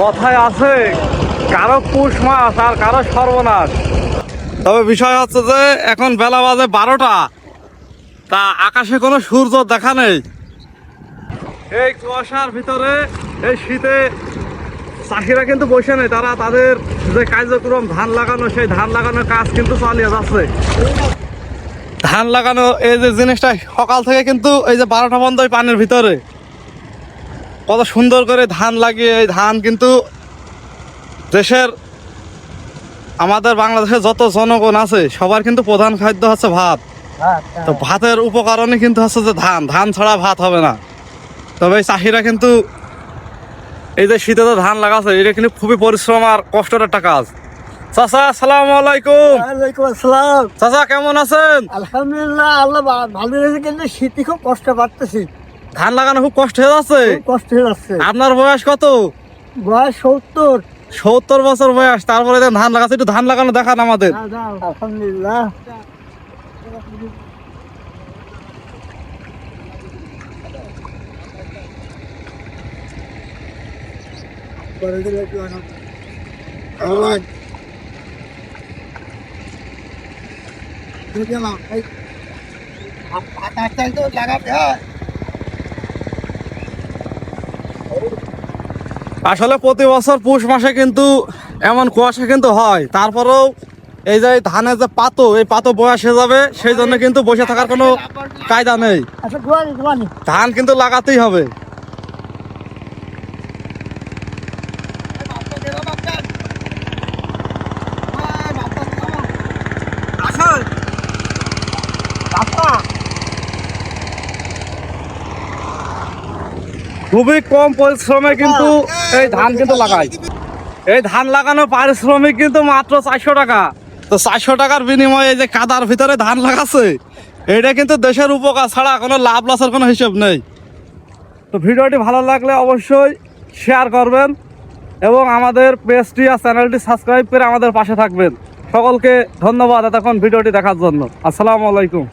কথায় আছে কারও পুষ মাস আর কারও সর্বনাশ। তবে বিষয় হচ্ছে যে এখন বেলা বাজে বারোটা। তা আকাশে কোনো সূর্য দেখা নেই। এই কুয়াশার ভিতরে এই শীতে চাষিরা কিন্তু বসে নেই। তারা তাদের যে কার্যক্রম ধান লাগানো সেই ধান লাগানোর কাজ কিন্তু চালিয়ে যাচ্ছে। ধান লাগানো এই যে জিনিসটা সকাল থেকে কিন্তু এই যে বারোটা বন্ধ পানির ভিতরে। কত সুন্দর করে ধান লাগিয়ে এই ধান কিন্তু দেশের আমাদের বাংলাদেশের যত জনগণ আছে সবার কিন্তু প্রধান খাদ্য হচ্ছে ভাত। তো ভাতের উপকরণই কিন্তু হচ্ছে যে ধান ধান ছাড়া ভাত হবে না। তবে এই চাষিরা কিন্তু এই যে শীতে তো ধান লাগাচ্ছে এটা কিন্তু খুবই পরিশ্রম আর কষ্টের একটা কাজ। চাচা আসসালামু আলাইকুম। ওয়ালাইকুম আসসালাম। চাচা কেমন আছেন? আলহামদুলিল্লাহ আল্লাহ ভালো রয়েছে কিন্তু শীতে খুব কষ্ট পাচ্তেছি ধান লাগানো খুব কষ্ট হয়ে যাচ্ছে কষ্ট হয়ে যাচ্ছে আপনার বয়স কত বয়স সত্তর সত্তর বছর বয়স তারপরে ধান লাগাচ্ছে একটু ধান লাগানো দেখান আমাদের আলহামদুলিল্লাহ লাগাতে হয় আসলে প্রতি বছর পৌষ মাসে কিন্তু এমন কুয়াশা কিন্তু হয়। তারপরেও এই যে ধানের যে পাতো এই পাতো বয়স হয়ে যাবে সেই জন্য কিন্তু বসে থাকার কোনো কায়দা নেই। আচ্ছা ধান কিন্তু লাগাতেই হবে। খুবই কম পরিশ্রমে কিন্তু এই ধান কিন্তু লাগায় এই ধান লাগানো পারিশ্রমিক কিন্তু মাত্র চারশো টাকা। তো চারশো টাকার বিনিময়ে এই যে কাদার ভিতরে ধান লাগাচ্ছে, এটা কিন্তু দেশের উপকার ছাড়া কোনো লাভ লসের কোনো হিসেব নেই। তো ভিডিওটি ভালো লাগলে অবশ্যই শেয়ার করবেন এবং আমাদের পেজটি আর চ্যানেলটি সাবস্ক্রাইব করে আমাদের পাশে থাকবেন। সকলকে ধন্যবাদ এতক্ষণ ভিডিওটি দেখার জন্য। আসসালামু আলাইকুম।